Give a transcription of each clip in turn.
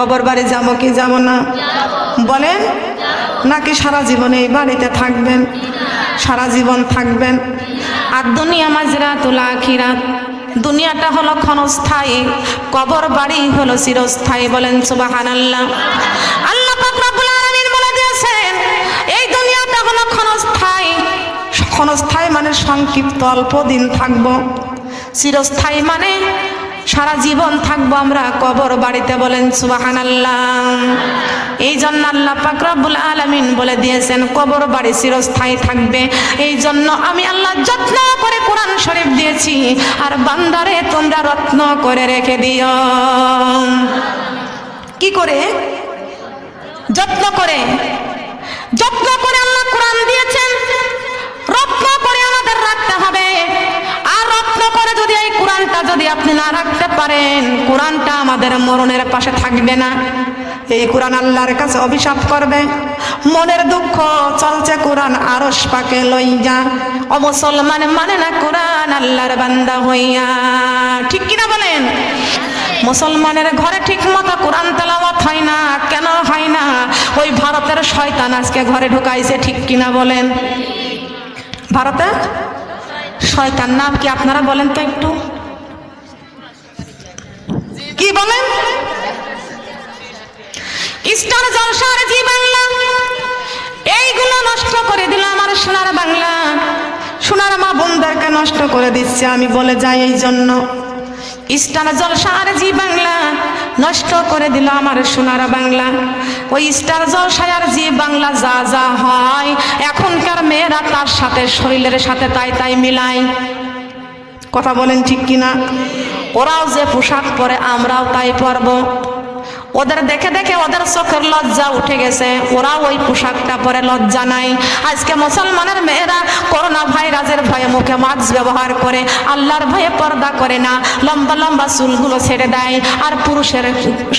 কবর বাড়ি যাব কি যাব না? বলেন, নাকি সারা জীবন এই বাড়িতে থাকবেন? সারা জীবন থাকবেন। আর দুনিয়া মাজরা তোলা আখিরাত, দুনিয়াটা হলো ক্ষণস্থায়ী কবর বাড়ি হলো চিরস্থায়ী। বলেন সুবাহান আল্লাহ আল্লাহ এই দুনিয়াটা হলো ক্ষণস্থায়ী। ক্ষণস্থায়ী মানে সংক্ষিপ্ত, অল্প দিন থাকব। চিরস্থায়ী মানে সারা জীবন থাকব আমরা কবর বাড়িতে বলেন সুবাহান আল্লাহ এই জন্য আল্লাহ পাকরাবুল আলমিন বলে দিয়েছেন, কবর বাড়ি চিরস্থায়ী থাকবে। এই জন্য আমি আল্লাহ যত্ন করে কোরআন শরীফ দিয়েছি, আর বান্দারে তোমরা রত্ন করে রেখে দিও। কি করে? যত্ন করে। কোরআনটা যদি আপনি না রাখতে পারেন, কোরআনটা আমাদের মরণের পাশে থাকবে না। এই কোরআন আল্লাহর কাছে অভিশাপ করবে। মনের দুঃখ চলছে কোরআন আরস পাকে লইয়া। ও মুসলমান মানে না কোরআন আল্লাহর বান্দা হইয়া। ঠিক কিনা বলেন? মুসলমানের ঘরে ঠিক মতো কোরআন তেলাওয়াত হয় না। কেন হয় না? ওই ভারতের শয়তান আজকে ঘরে ঢুকাইছে, ঠিক কিনা বলেন? ভারতে? শয়তান নাম কি আপনারা বলেন তো একটু? কি বলেন? স্টার জলসার জি বাংলা এইগুলো নষ্ট করে দিল আমার সোনার বাংলা। সোনার মা বোনদেরকে নষ্ট করে দিচ্ছে, আমি বলে যাই এই জন্য। স্টার জলসার জি বাংলা নষ্ট করে দিল আমার সোনার বাংলা। ওই স্টার জলসায় আর জি বাংলা যা যা হয়, এখনকার মেয়েরা তার সাথে, শরীরের সাথে তাই তাই মিলায়। কথা বলেন ঠিক কিনা? ওরাও যে পোশাক পরে আমরাও তাই পরবো। ওদের দেখে দেখে ওদের চোখের লজ্জা উঠে গেছে। ওরা ওই পোশাকটা পরে লজ্জা নাই। আজকে মুসলমানের মেয়েরা করোনা ভাইরাসের ভয়ে মুখে মাস্ক ব্যবহার করে, আল্লাহর ভয়ে পর্দা করে না। লম্বা লম্বা চুলগুলো ছেড়ে দেয় আর পুরুষের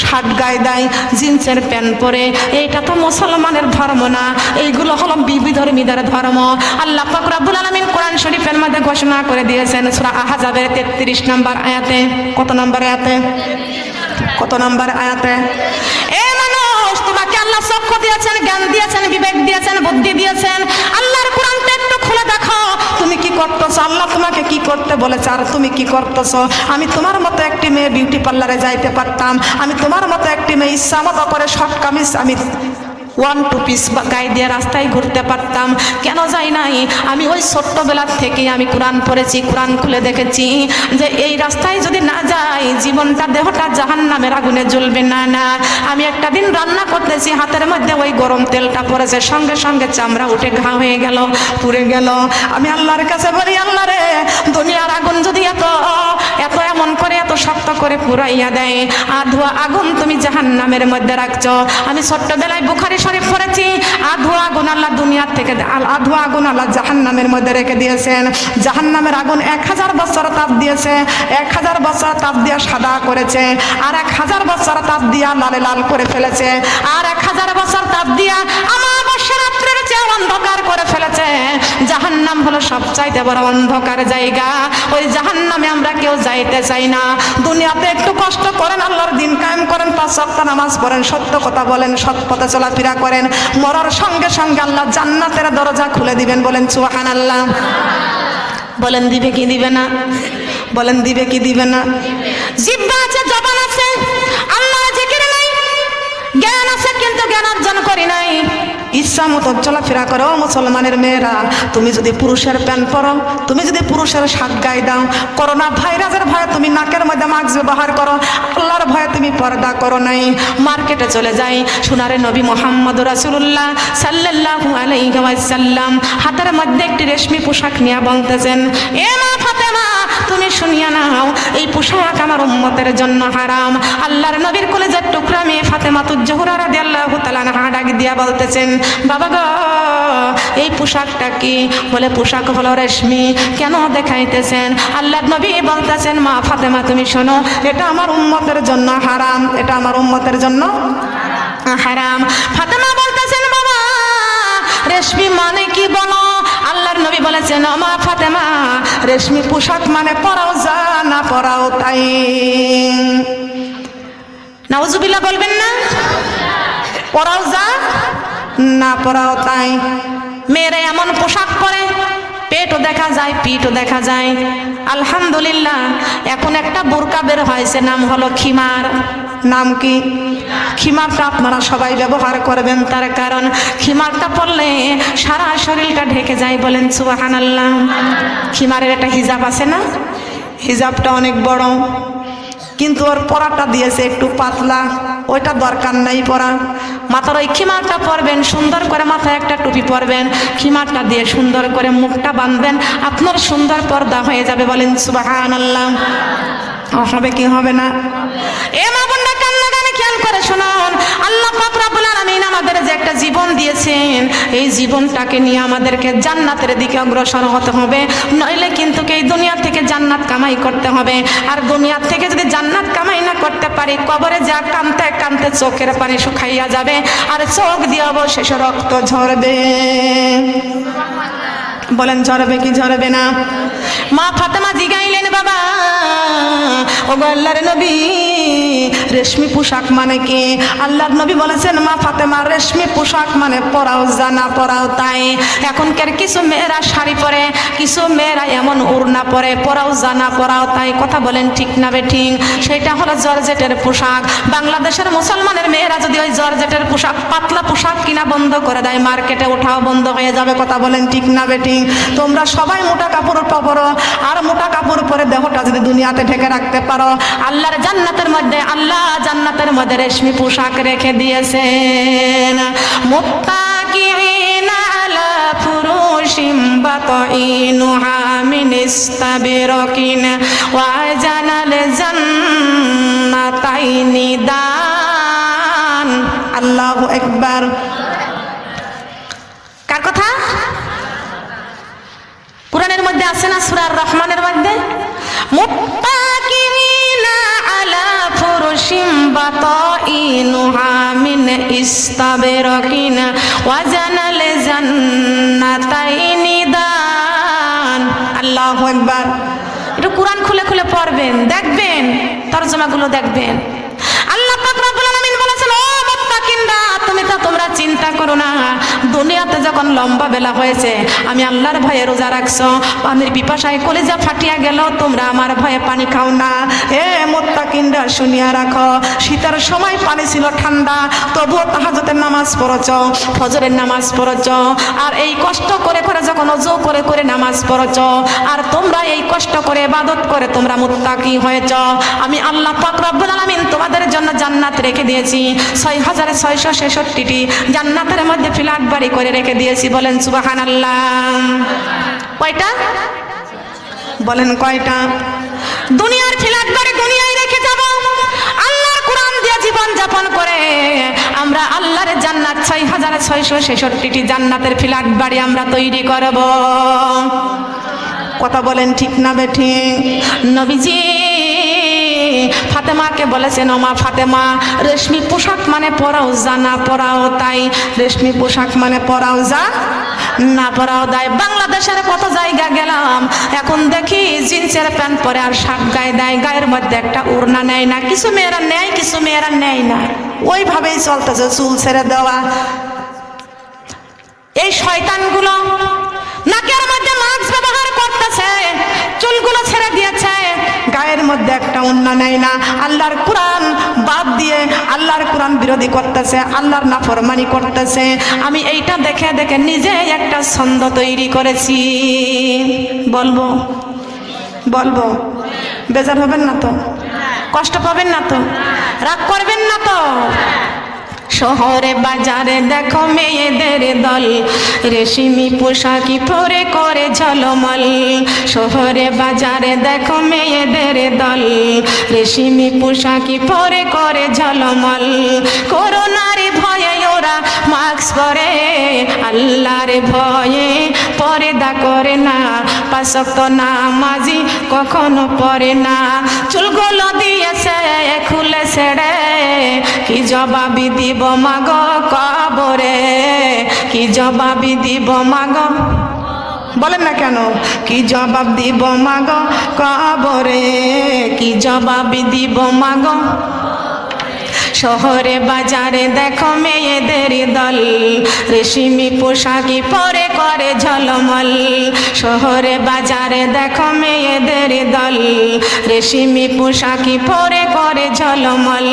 শার্ট গায়ে দেয়, জিন্সের প্যান্ট পরে। এইটা তো মুসলমানের ধর্ম না। এইগুলো হলো বিবি ধর্মীদের ধর্ম। আল্লাহ ফাকরাবুল আলমিন কোরআন শরীফের মধ্যে ঘোষণা করে দিয়েছেন, সুরা আহাজাবের তেত্রিশ নম্বর আয়াতে। কত নম্বর আয়াতে? কত নাম্বার আয়াতে? এ মানুষ, তোমাকে আল্লাহ চক্ষু দিয়েছেন, জ্ঞান দিয়েছেন, বিবেক দিয়েছেন, বুদ্ধি দিয়েছেন। আল্লাহর কোরআনটা একটু খুলে দেখো। তুমি কি করতেছো? আল্লাহ তোমাকে কি করতে বলেছে? আর তুমি কি করতেছো? আমি তোমার মতো একটি মেয়ে বিউটি পার্লারে যাইতে পারতাম। আমি তোমার মতো একটি মেয়ে ইচ্ছা মতো করে শর্ট কামিজ আমি ওয়ান টু পিস বা গায়ে দিয়ে রাস্তায় ঘুরতে পারতাম। কেন যাই নাই? আমি ওই ছোট্টবেলার থেকে আমি কোরআন পড়েছি, কোরআন খুলে দেখেছি যে এই রাস্তায় যদি না যাই, জীবনটা দেহটা জাহান নামের আগুনে জ্বলবে না না। আমি একটা দিন রান্না করতেছি, হাতের মধ্যে ওই গরম তেলটা পড়েছে, সঙ্গে সঙ্গে চামড়া উঠে ঘা হয়ে গেল, পুড়ে গেল। আমি আল্লাহর কাছে বলি, আল্লাহ রে, দুনিয়ার আগুন যদি এত শক্ত করে পুরাইয়া দেয়। আধুয়া আগুন তুমি জাহান নামের মধ্যে রাখছো। আমি ছোট্টবেলায় বুখারি শরীফ পড়েছি। আধুয়া আগুন আল্লাহ দুনিয়ার থেকে আধুয়া আগুন আল্লাহ জাহান নামের মধ্যে রেখে দিয়েছেন। জাহান নামের আগুন এক হাজার বছর তাপ দিয়েছে। এক হাজার বছর তাপ দিয়া সাদা করেছে। আর এক হাজার বছর তাপ দিয়া লালে লাল করে ফেলেছে। আর এক হাজার বছর তাপ দিয়া আমাবস্যা রাত্রের চেয়ে অন্ধকার করে ফেলেছে, জাহান্নাম হলো সবচাইতে বড় অন্ধকার জায়গা। ওই জাহান্নামে আমরা কেউ যাইতে চাই না। দুনিয়াতে একটু কষ্ট করেন, আল্লাহর দিন কায়েম করেন, পাঁচ সপ্তাহ নামাজ পড়েন, সত্য কথা বলেন, সৎ পথে চলাফেরা করেন। মরার সঙ্গে সঙ্গে আল্লাহ জান্নাতের দরজা খুলে দিবেন, বলেন সুহান আল্লাহ বলেন, দিবে কি দিবে না? বলেন, দিবে কি দিবে না? জিব্বা আছে, জবান আছে, আল্লাহ জিকির নাই, জ্ঞান আছে, কিন্তু জ্ঞান অর্জন করি নাই। ইচ্ছা মতো চলাফেরা করো, মুসলমানের মেয়েরা। তুমি যদি পুরুষের প্যান্ট পরো, তুমি যদি পুরুষের শাক গায়ে দাও, করোনা ভাইরাসের ভয়ে তুমি নাকের মধ্যে মাস্ক ব্যবহার করো, আল্লাহর ভয়ে তুমি পর্দা করো নাই। মার্কেটে চলে যাই, সোনারে নবী মোহাম্মদ রাসুল্লাহ সাল্লাল্লাহু আলাইহি সাল্লাম হাতের মধ্যে একটি রেশমি পোশাক নিয়ে বলতেছেন, এ মা ফাতেমা তুমি শুনিয়া নাও, এই পোশাক আমার উম্মতের জন্য হারাম। আল্লাহর নবীর কলেজের টুকরা মেয়ে ফাতেমা তুজ্জহুরা রাদিয়াল্লাহু তাআলা না ডাক দিয়া বলতেছেন, বাবা গো, এই পোশাকটা কি? বলে, পোশাক হলো রেশমি। কেন দেখাইতেছেন? আল্লাহর নবী বলতেছেন, মা ফাতেমা, তুমি শোনো, এটা আমার উম্মতের জন্য হারাম, এটা আমার উম্মতের জন্য হারাম। ফাতেমা বলতেছেন, বাবা, রেশমি মানে কি বলো? আল্লাহর নবী বলেছেন মা ফাতেমা, রেশমি পোশাক মানে পরাও যা না পরাও তাই নাউজুবিল্লাহ বলবেন না? পরাও যা, না পরাও তাই। মেয়েরা এমন পোশাক পরে, পেটও দেখা যায়, পিঠও দেখা যায়। আলহামদুলিল্লাহ, এখন একটা বোরকা বের হয়েছে, নাম হলো খিমার। নাম কি? খিমারটা আপনারা সবাই ব্যবহার করবেন তার কারণ খিমারটা পরলে সারা শরীরটা ঢেকে যায় বলেন সুবাহান আল্লাহ খিমারের একটা হিজাব আছে না? হিজাবটা অনেক বড়। কিন্তু ওর পরাটা দিয়েছে একটু পাতলা। ওইটা দরকার নাই পরা মাথার ওই খিমারটা পরবেন সুন্দর করে মাথায় একটা টুপি পরবেন, খিমারটা দিয়ে সুন্দর করে মুখটা বাঁধবেন, আপনার সুন্দর পর্দা হয়ে যাবে বলেন সুবাহান আল্লাহ হবে কি হবে না? এ মা বোনরা কান্না খেয়াল করে শুনুন। আল্লাহ পাক রব্বুল আলামিন আমাদের যে একটা জীবন দিয়েছেন, এই জীবনটাকে নিয়ে আমাদেরকে জান্নাতের দিকে অগ্রসর হতে হবে। নইলে কিন্তু এই দুনিয়া থেকে জান্নাত কামাই করতে হবে? আর দুনিয়া থেকে যদি জান্নাত কামাই না করতে পারি, কবরে যা কানতে কানতে চোখের পানি শুকাইয়া যাবে, আর চোখ দিয়ে অবশেষ রক্ত ঝরবে। বলেন, ঝরবে কি ঝরবে না? মা ফাতেমা জিগাইলেন, বাবা ও গো আল্লাহর নবী। রেশমি পোশাক মানে কি? আল্লাহর নবী বলেছেন, মা ফাতেমা, রেশমি পোশাক মানে পরাও জানা, পরাও তাই। এখনকার কিছু মেয়েরা শাড়ি পরে, কিছু মেয়েরা এমন উড়না পরে, পরাও জানা, পরাও তাই। কথা বলেন ঠিক না বে ঠিক সেটা হলো জর্জেটের পোশাক। বাংলাদেশের মুসলমানের মেয়েরা যদি ওই জর্জেটের পোশাক, পাতলা পোশাক কিনা বন্ধ করে দেয়, মার্কেটে ওঠাও বন্ধ হয়ে যাবে, কথা বলেন ঠিক না বে ঠিক তোমরা সবাই মোটা কাপড় পরো, আর মোটা কাপড় পরে দেহটা যদি দুনিয়াতে ঢেকে রাখতে পারো, আল্লাহর জান্নাতের মধ্যে আল্লাহ জান্নাতের মধ্যে রেশমি পোশাক রেখে দিয়েছেন। ওয়া জানাল কার কথা? কোরআনের মধ্যে আছে না সূরার রহমানের মধ্যে? ফুরুশিম বাতাইনুহা মিন ইস্তাবিরাকিন ওয়া জানাল জান্নাতাইনি দান। আল্লাহু আকবার। একটু কোরআন খুলে খুলে পড়বেন, দেখবেন, তরজমাগুলো দেখবেন। চিন্তা করো না। দুনিয়াতে যখন লম্বা বেলা হয়েছে, আমি আল্লাহর ভয়ে রোজা রাখছো পানির পিপাসায় কলেজা ফাটিয়া গেল, তোমরা আমার ভয়ে পানি খাও না। এ মোত্তাকিনরা শুনিয়া রাখো, শীতের সময় পানি ছিল ঠান্ডা, তবুও তাহাজতের নামাজ পড়ছ, ফজরের নামাজ পড়ছ, আর এই কষ্ট করে করে যখন অজু করে করে নামাজ পড়ছ, আর তোমরা এই কষ্ট করে ইবাদত করে তোমরা মুত্তাকি হয়েছ। আমি আল্লাহ পাক রব্বুল আলামিন তোমাদের জন্য জান্নাত রেখে দিয়েছি। ছয় হাজার ছয়শো ছেষট্টিটি জান্নাতের মধ্যে ফ্ল্যাট বাড়ি করে রেখে দিয়েছি, বলেন সুবাহান আল্লাহ কয়টা? বলেন কয়টা? দুনিয়ার ফ্ল্যাট বাড়ি দুনিয়ায় রেখে যাব। আল্লাহর কোরআন দিয়ে জীবন যাপন করে আমরা আল্লাহর জান্নাত ছয় হাজার ছয়শো ছেষট্টিটি জান্নাতের ফ্ল্যাট বাড়ি আমরা তৈরি করব। কথা বলেন ঠিক না বেঠি নবীজি ফাতেমাকে বলেছেন, ওমা ফাতেমা, রেশমি পোশাক মানে পরাও যা, না পরাও তাই। রেশমি পোশাক মানে পরাও যা, না পরাও দেয় বাংলাদেশের কত জায়গা গেলাম, এখন দেখি জিন্সের প্যান্ট পরে আর শাক গায়ে দেয়। গায়ের মধ্যে একটা উড়না নেয় না, কিছু মেয়েরা নেয়, কিছু মেয়েরা নেয় না। ওইভাবেই চলতেছে চুল ছেড়ে দেওয়া। এই শয়তানগুলো নাকের মধ্যে মাস্ক ব্যবহার করতেছে, চুলগুলো ছেড়ে দিয়েছে। মধ্যে একটা অন্য নেয় না। আল্লাহর কোরআন বাদ দিয়ে আল্লাহর কোরআন বিরোধী করতেছে, আল্লাহর নাফরমানি করতেছে। আমি এইটা দেখে দেখে নিজে একটা ছন্দ তৈরি করেছি। বলব? বলব? বেজার হবেন না তো? কষ্ট পাবেন না তো? রাগ করবেন না তো? শহরে বাজারে দেখো মেয়েদের দল। রেশমি পোশাকি পরে করে ঝলমল। শহরে বাজারে দেখো মেয়েদের দল। রেশমি পোশাকি পরে করে ঝলমল। করোনার ভয়ে ওরা মাস্ক পরে, আল্লাহর ভয়ে পরেদা করে না। পাশক্ত নামাজি কখনো পরে না। চুলগুলো দিয়েছে খুলে ছেড়ে কি জবাবি দিব মাগ কবরে? কি জবাবি দিব মাগ? বলেন না কেন? কি জবাব দিব মাগ কবরে? কি জবাবি দিব মাগ? শহরে বাজারে দেখো মেয়েদের দল। রেশমি পোশাকি পরে করে ঝলমল। শহরে বাজারে দেখো মেয়েদের দল। রেশমি পোশাকি পরে করে ঝলমল।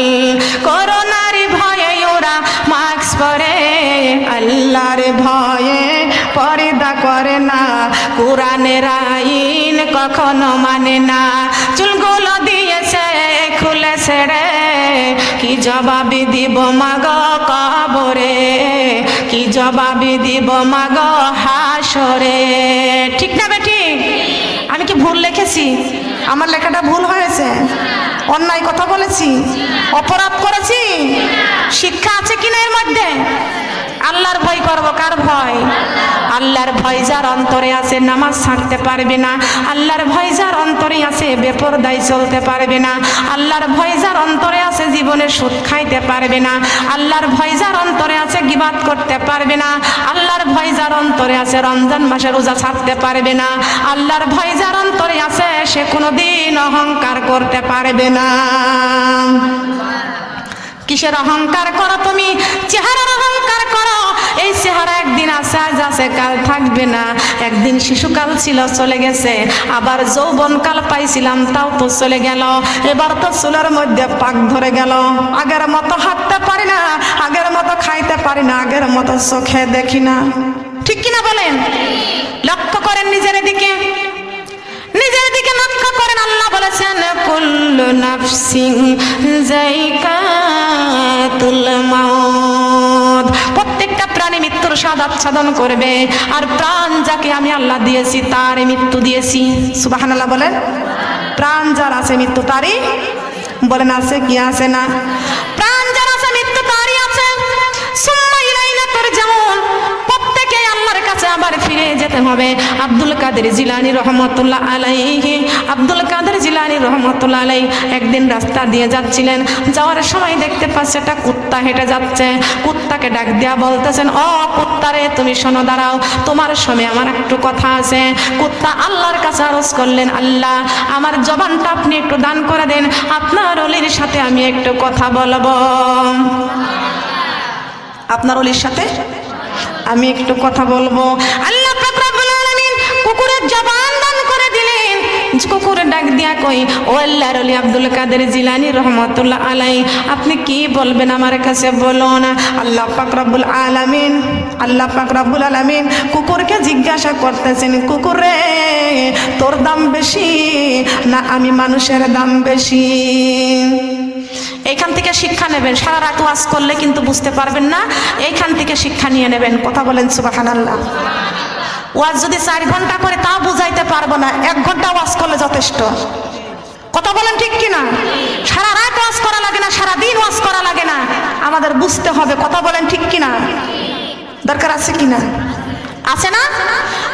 করোনার ভয়ে ওরা মাস্ক পরে, আল্লাহর ভয়ে পর্দা করে না। কোরআনের আইন কখনো মানে না। চুলগুলো দিয়েছে খুলে ছেড়ে জবাবি দিব মাগ কবরে? কি জবাবি দিব মাগ হাসরে? ঠিক না বেটি? আমি কি ভুল লিখেছি? আমার লেখাটা ভুল হয়েছে। অন্যায় কথা বলেছি? অপরাধ করেছি? শিক্ষা আছে কিনা এর মধ্যে? আল্লাহর ভয় করব আল্লাহর ভয় যার অন্তরে আছে, নামাজ ছাড়তে পারবে না। আল্লাহর ভয় যার অন্তরে আছে, বেপরদায় চলতে পারবে না। আল্লাহর ভয় যার অন্তরে আছে, জীবনে সুদ খাইতে পারবে না। আল্লাহর ভয় যার অন্তরে আছে, গিবাদ করতে পারবে না। আল্লাহর ভয় যার অন্তরে আছে, রমজান মাসে রোজা ছাড়তে পারবে না। আল্লাহর ভয় যার অন্তরে আছে, সে কোনোদিন অহংকার করতে পারবে না। কিসের অহংকার করো তুমি? চেহারার অহংকার করো। এই চেহারা একদিন আছে, আজ আছে, কাল থাকবে না। একদিন শিশুকাল ছিল, চলে গেছে। আবার যৌবনকাল পাইছিলাম, তাও তো চলে গেল। এবার তো চুলের মধ্যে পাক ধরে গেল। আগের মতো হাঁটতে পারি না, আগের মতো খাইতে পারি না, আগের মতো চোখে দেখি না। ঠিক কিনা বলেন? লক্ষ্য করেন নিজের দিকে। নিজের দিকে লক্ষ্য করেন, আল্লাহ বলেছেন, কুল্লু নাফসিং জাইকাতুল মাউত। প্রাণী মৃত্যুর স্বাদ আচ্ছাদন করবে। আর প্রাণ যাকে আমি আল্লাহ দিয়েছি তার মৃত্যু দিয়েছি। সুবাহান আল্লাহ বলেন। প্রাণ যার আছে মৃত্যু তারই। বলেন, আছে কি আছে না? প্রাণ যার আবার ফিরে যেতে হবে। আব্দুল কাদের জিলানি রহমতুল্লাহ আলাইহি। আব্দুল কাদের জিলানি রহমতুল্লাহ আলাই একদিন রাস্তা দিয়ে যাচ্ছিলেন। যাওয়ার সময় দেখতে পাচ্ছে একটা কুত্তা হেঁটে যাচ্ছে। কুত্তাকে ডাক দিয়া বলতেছেন, ও কুত্তারে তুমি শোনো, দাঁড়াও। তোমার সময় আমার একটু কথা আছে। কুত্তা আল্লাহর কাছে আরজ করলেন, আল্লাহ, আমার জবানটা আপনি একটু দান করে দেন। আপনার অলির সাথে আমি একটু কথা বলব। আপনার অলির সাথে? আমি একটু কথা বলব। আল্লাহ কুকুরের জবান দান করে দিলেন। কুকুরে ডাক দিয়া কই ও আল্লাহর ওলি আব্দুল কাদের জিলানি রহমতুল্লাহ আলাই, আপনি কি বলবেন আমার কাছে বলুন আল্লাহ পাক রব্বুল আলামিন, আল্লাহ পাক রব্বুল আলামিন কুকুরকে জিজ্ঞাসা করতেছেন, কুকুরে তোর দাম বেশি না আমি মানুষের দাম বেশি? এইখান থেকে শিক্ষা নেবেন। সারা রাত ওয়াজ করলে কিন্তু বুঝতে পারবেন না। এইখান থেকে শিক্ষা নিয়ে নেবেন। কথা বলেন সুবাহান আল্লাহ ওয়াজ যদি চার ঘণ্টা করে তাও বুঝাইতে পারব না। এক ঘণ্টা ওয়াজ করলে যথেষ্ট। কথা বলেন ঠিক কিনা? সারা রাত ওয়াজ করা লাগে না সারা দিন ওয়াজ করা লাগে না। আমাদের বুঝতে হবে। কথা বলেন ঠিক কিনা? দরকার আছে কিনা? আছে না?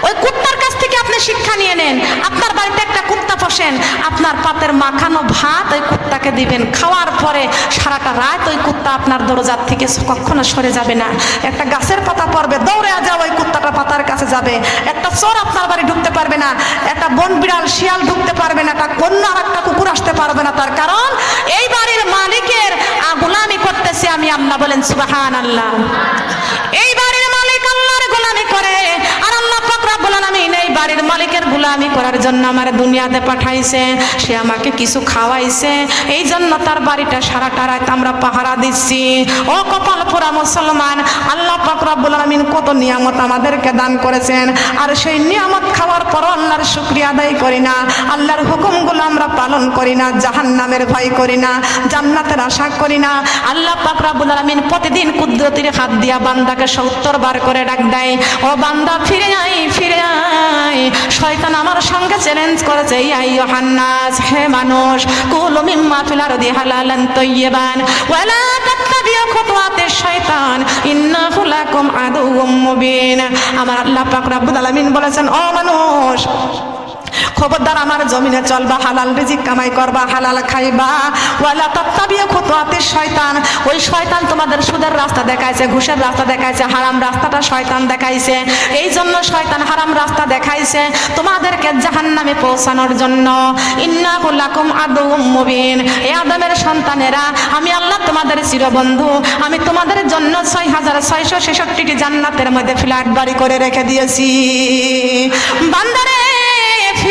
ওই কুত্তার কাছ থেকে আপনি শিক্ষা নিয়ে নেন। আপনার বাড়িতে একটা কুত্তা পোষেন আপনার পাতের মাখানো ভাত ওই কুত্তাকে দিবেন। খাওয়ার পরে সারাটা রাত ওই কুত্তা আপনার দরজার থেকে কখনো সরে যাবে না। একটা গাছের পাতা পড়বে, দৌড়ে যাও, ওই কুত্তাটা পাতার কাছে যাবে। একটা চোর আপনার বাড়ি ঢুকতে পারবে না। একটা বন বিড়াল, শিয়াল ঢুকতে পারবে না। একটা কন্যা আর একটা কুকুর আসতে পারবে না। তার কারণ এই বাড়ির মালিকের গোলামি করতেছে আমি, আল্লাহ বলেন সুবাহান আল্লাহ এই গোলামি করে। আর আল্লাহ পাক রব্বুল আলামিন এই বাড়ির মালিকের গোলামি করার জন্য আমার দুনিয়াতে পাঠাইছে। সে আমাকে কিছু খাওয়াইছে। এই জন্য তার বাড়িটা সারাটা রাত আমরা পাহারা দিচ্ছি। ও কপাল পোড়া মুসলমান আল্লাহ পাক রব্বুল আলামিন কত নিয়ামত আমাদেরকে দান করেছেন। আর সেই নিয়ামত খাওয়ার পর আল্লাহর শুকরিয়া আদায় করি না। আল্লাহর হুকুমগুলো আমরা পালন করি না, জাহান্নামের ভয় করি না, জান্নাতের আশা করি না। আল্লাহ পাক রব্বুল আলামিন প্রতিদিন কুদরতির হাত দিয়া বান্দাকে সত্তর বার করে ডাক দেয়। ও বান্দা, ফিরে আই ফিরে আই শয়তান আমার সঙ্গে চ্যালেঞ্জ করেছে আই হান্নাস হে মানুষ, কুলু মিম্মা ফিল আরদি হালালান তাইয়্যিবান ওয়ালা তাত্তাবিউ খুতুওয়াতিশ শয়তান, ইন্নাহু লাকুম আদুউম মুবিন। আমার আল্লাহ পাক রব্বুল আলামিন বলেছেন, ও মানুষ খবরদার আমার জমিনে চলবা, হালাল রিজিক কামাই করবা, হালাল খাইবা। ওয়ালা তত্তাবিয়ে খুতুয়াতে শয়তান। ওই শয়তান তোমাদের সুদের রাস্তা দেখাইছে, ঘুষের রাস্তা দেখাইছে, হারাম রাস্তাটা শয়তান দেখাইছে। এই জন্য শয়তান হারাম রাস্তা দেখাইছে তোমাদেরকে জাহান্নামে পৌঁছানোর জন্য। ইন্না কুল্লাকুম আদুম মুবিন। এ আদমের সন্তানেরা, আমি আল্লাহ তোমাদের চিরবন্ধু। আমি তোমাদের জন্য ছয় হাজার ছয়শো ছেষট্টিটি জান্নাতের মধ্যে ফ্ল্যাট বাড়ি করে রেখে দিয়েছি। বান্দারে!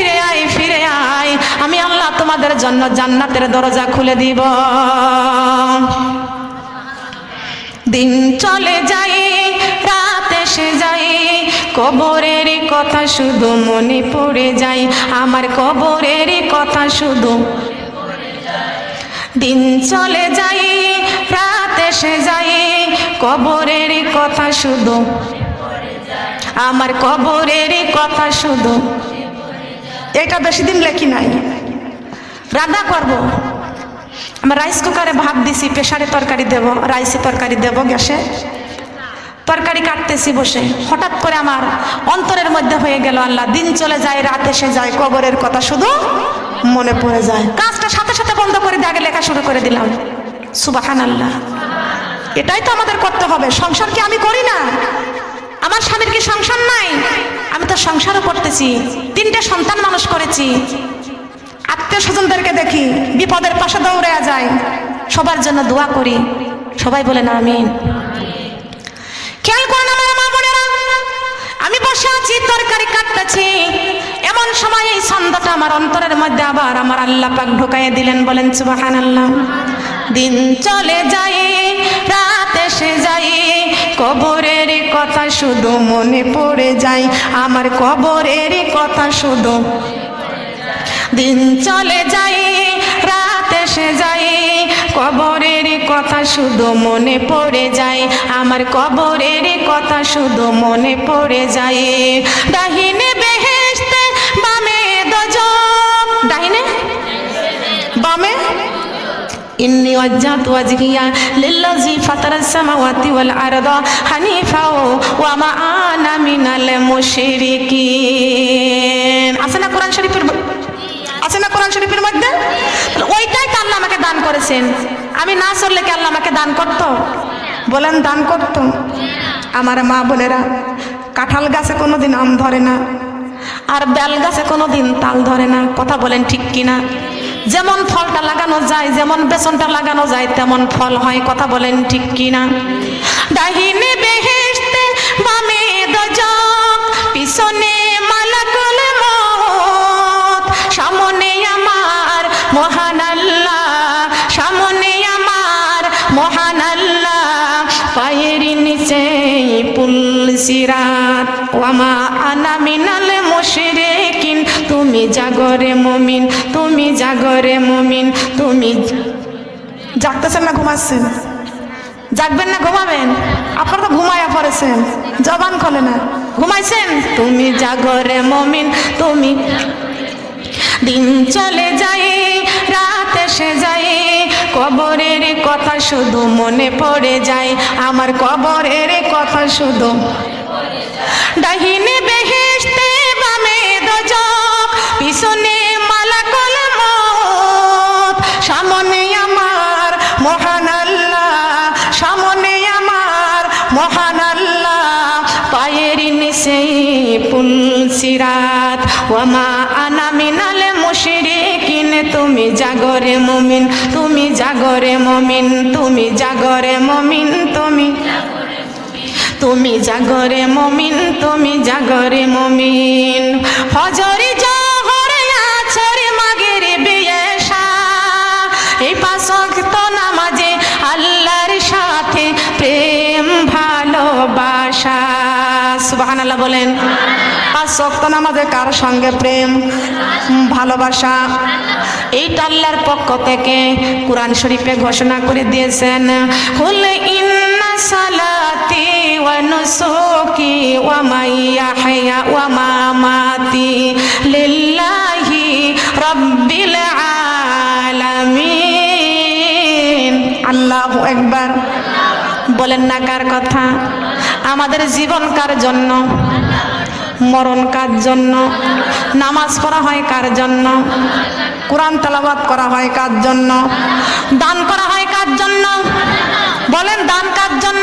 ফিরে আয় ফিরে আয়। আমি আল্লাহ তোমাদের জন্য জান্নাতের দরজা খুলে দিব। দিন চলে যাই রাত এসে যাই কবরের কথা শুধু মনে পড়ে যাই আমার কবরের কথা শুধু দিন চলে যাই রাত এসে যাই কবরের কথা শুধু আমার কবরের কথা শুধু এটা বেশি দিন লেখি নাই। রান্না করব। আমার রাইস কুকারে ভাত দিছি প্রেশারে তরকারি দেব রাইসে তরকারি দেব গ্যাসে। তরকারি কাটতেছি বসে। হঠাৎ করে আমার অন্তরের মধ্যে হয়ে গেল আল্লাহ, দিন চলে যায়, রাত এসে যায়, কবরের কথা শুধু মনে পড়ে যায়। কাজটা সাথে সাথে বন্ধ করে দিয়ে আগে লেখা শুরু করে দিলাম। সুবাহান আল্লাহ এটাই তো আমাদের করতে হবে। সংসার কি আমি করি না? আমার স্বামীর কি সংসার নাই? আমি তো সংসারও করতেছি, তিনটে সন্তান মানুষ করেছি। আত্মীয় স্বজনদেরকে দেখি, বিপদের পাশে দৌড়ে যায়। সবার জন্য দোয়া করি। সবাই মা বোনেরা, আমি বসে আছি, তরকারি কাটতেছি। এমন সময় এই ছন্দটা আমার অন্তরের মধ্যে আবার আমার দিলেন, বলেন সুবাহান আল্লাহ দিন চলে যায়, রাত এসে যায় কবরের কথা শুধু মনে পড়ে যায়, আমার কবরের কথা শুধু দিন চলে যায়, রাত এসে যায়, কবরের কথা শুধু মনে পড়ে যায়, আমার কবরের কথা শুধু মনে পড়ে যায়। ডাহিনে إني وجهت وجهي للذي فطر السماوات والأرض حنيفا وما أنا من المشركين আছে না কোরআন শরীফের আছে না কোরআন শরীফের মধ্যে ওইটাই তো আল্লাহ আমাকে দান করেছেন আমি না চললে কি আল্লাহ আমাকে দান করত বলেন দান করত আমার মা বোনেরা কাঁঠাল গাছে কোনোদিন আম ধরে না আর বেল গাছে কোনোদিন তাল ধরে না কথা বলেন ঠিক কিনা যেমন ফলটা লাগানো যায়, যেমন বেসনটা লাগানো যায়, তেমন ফল হয়। কথা বলেন ঠিক কিনা? ডাহিনে বেহেস্তে বামে দজক, পিছনে সামনে আমার মহান আল্লাহ, সামনে আমার মহান আল্লাহ। পায়ের সিরাত। ওয়ামা আনা মুশরিকিন তুমি জাগরে মুমিন, তুমি জাগরে মুমিন, তুমি জাগতেছেন না, ঘুমাচ্ছেন। জাগবেন না, ঘুমাবেন। আপনারা তো ঘুমায়া পড়েছেন, জবান খোলে না। ঘুমাইছেন? তুমি জাগরে মমিন, তুমি দিন চলে যায়, রাত এসে যায়। কবরের কথা শুধু মনে পড়ে যায়, আমার কবরের কথা শুধু ডাহিনে বেহেস্তে মহান আল্লাহ, পায়ের নিচে মিনালে মুশরিকিন, তুমি জাগরে মুমিন, তুমি জাগরে মুমিন, তুমি জাগরে মুমিন, তুমি তুমি জাগরে মমিন, তুমি জাগরে মমিন। ফজরে আল্লাহ বলেন পাঁচক্ত নামাজে কার সঙ্গে প্রেম ভালোবাসা? এইটা আল্লাহর পক্ষ থেকে কোরআন শরীফে ঘোষণা করে দিয়েছেন, হুলে ইন্না সালাতি ওয়া নুসুকি ওয়া মাইয়াহয়া ওয়া মামাতি লিল্লাহি রাব্বিল আলামিন। আল্লাহু একবার বলেন না কার কথা? আমাদের জীবন কার জন্য? মরণ কার জন্য? নামাজ পড়া হয় কার জন্য? কোরআন তালাবাদ করা হয় কার জন্য? দান করা হয় কার জন্য? বলেন দান কার জন্য?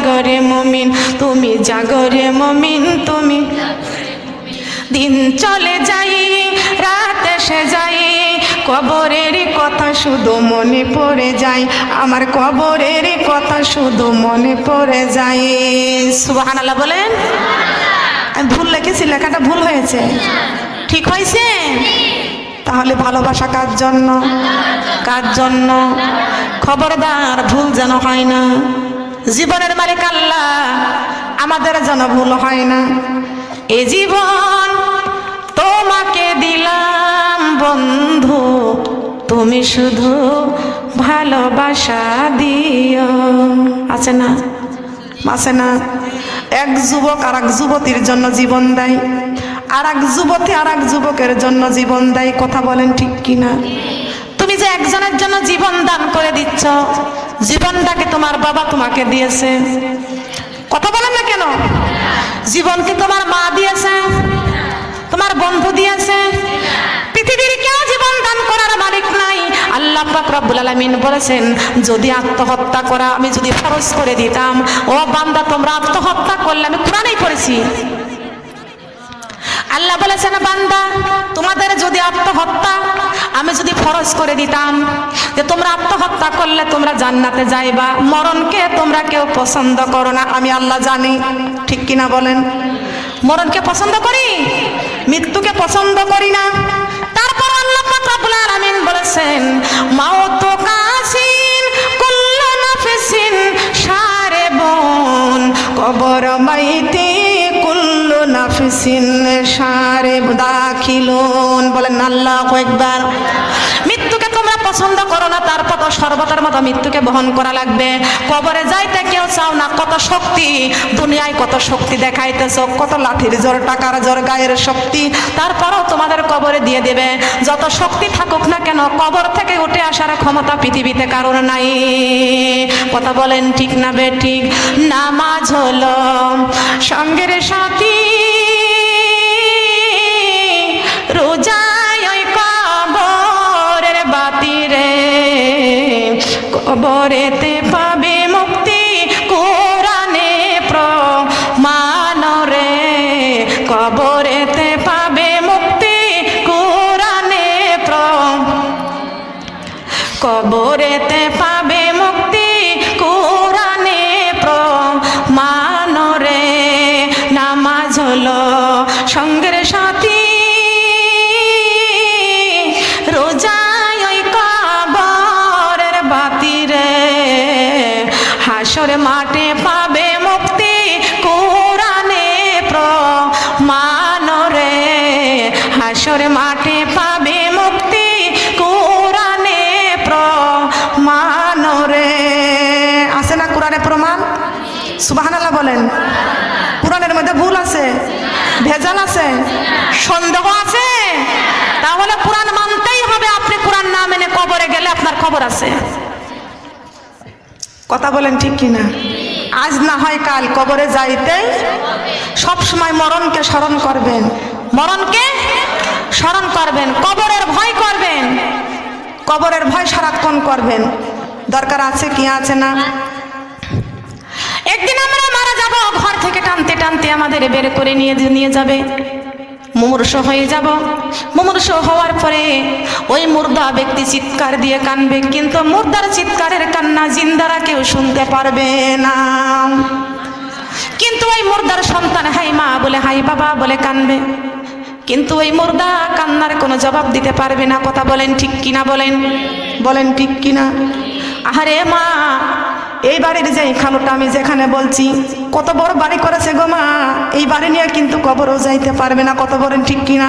জাগরে মমিন, তুমি জাগরে মমিন, তুমি দিন চলে যাই, রাত এসে যাই, কবরের কথা শুধু মনে পড়ে যায়, আমার কবরের কথা শুধু মনে পড়ে যায়। সুবাহান আল্লাহ বলেন? আমি ভুল লিখেছি, লেখাটা ভুল হয়েছে। ঠিক হয়েছে? তাহলে ভালোবাসা কার জন্য? কার জন্য? খবরদার, ভুল যেন হয় না। জীবনের মালিক আল্লাহ। আমাদের যেন ভুল হয় না। এ জীবন তোমাকে দিলাম, বন্ধু। তুমি শুধু ভালোবাসা দিও। আছে না? আছে না? এক যুবক আর এক যুবতীর জন্য জীবন দেয়। আর এক যুবতী আর এক যুবকের জন্য জীবন দেয়। কথা বলেন ঠিক কিনা? তুমি যে একজনের জন্য জীবন দান করে দিচ্ছ, জীবনটাকে তোমার বাবা তোমাকে দিয়েছে। কথা বলেন না কেন? জীবনকে তোমার মা দিয়েছে? তোমার বন্ধু দিয়েছে? পৃথিবীর কেউ জীবন দান করার মালিক নাই। আল্লাহ রব্বুল আলামিন বলেছেন, যদি আত্মহত্যা করা আমি যদি ফরজ করে দিতাম, ও বান্দা, তোমরা আত্মহত্যা করলে আমি কোরআনেই পড়েছি। আল্লাহ বলেছেন, বান্দা, তোমাদের যদি আত্মহত্যা, আমি যদি ফরজ করে দিতাম, যে তোমরা আত্মহত্যা করলে তোমরা জান্নাতে যাইবা মরণকে তোমরা কেউ পছন্দ করো না, আমি আল্লাহ জানি, ঠিক কিনা বলেন? মরণকে পছন্দ করি? মৃত্যুকে পছন্দ করি না। তারপর আল্লাহ রব্বুল আলামিন বলেছেন মাউত কাসিন কুল্লু নাফসিন, সারে বন, কবর মাইতে নাফসিন সারে দাখিলুন বলেন আল্লাহ তোমরা পছন্দ করো না, তারপর তো সর্বতার মতো মৃত্যুকে বহন করা লাগবে। কবরে যাইতে কেউ চাও না, কত শক্তি। দুনিয়ায় কত শক্তি দেখাইতেছ, কত লাঠির জোর, টাকার জোর, গায়ের শক্তি। তারপরও তোমাদের কবরে দিয়ে দেবে। যত শক্তি থাকুক না কেন, কবর থেকে উঠে আসার ক্ষমতা পৃথিবীতে কারণ নাই। কথা বলেন ঠিক না বে ঠিক? নামাজ হলো সঙ্গের সাথী। রোজায় কবরেতে পাবে মুক্তি, কোরআনে প্রমাণ রে কবরেতে পাবে মুক্তি, কোরআনে কবরেতে পাবে মুক্তি, কোরআনে প্রমাণ রে নামাজ হলো সঙ্গের সাথী হাসর মাঠে পাবে মুক্তি, কোরআনে প্রমাণ রে হাসর মাঠে পাবে মুক্তি, কোরআনে প্রমাণ রে আছে না কোরআনে প্রমাণ? সুবহানাল্লাহ বলেন। কোরআনের মধ্যে ভুল আছে, ভেজাল আছে, সন্দেহ আছে। তাহলে কোরআন মানতেই হবে, আপনি কোরআন না মেনে কবরে গেলে আপনার খবর আছে। কথা বলেন ঠিক কিনা? আজ না হয় কাল কবরে যাইতে সব সময় মরণকে স্মরণ করবেন। মরণকে স্মরণ করবেন, কবরের ভয় করবেন। কবরের ভয় সারাক্ষণ করবেন। দরকার আছে কি আছে না? একদিন আমরা মারা যাব, ঘর থেকে টানতে টানতে আমাদের বের করে নিয়ে নিয়ে যাবে। মুমূর্ষ হয়ে যাব। মুমূর্ষ হওয়ার পরে ওই মুর্দা ব্যক্তি চিৎকার দিয়ে কানবে, কিন্তু মুর্দার চিৎকারের কান্না জিন্দারা কেউ শুনতে পারবে না। কিন্তু ওই মুর্দার সন্তান, হাই মা, বলে, হাই বাবা, বলে, কানবে। কিন্তু ওই মুর্দা কান্নার কোনো জবাব দিতে পারবে না। কথা বলেন ঠিক কিনা, বলেন। বলেন ঠিক কিনা। আহারে মা এই বাড়ির যে খালুটা আমি যেখানে বলছি, কত বড় বাড়ি করেছে গো মা? এই বাড়ি নিয়ে কিন্তু কবরও যাইতে পারবে না, কত বড় ঠিক কিনা?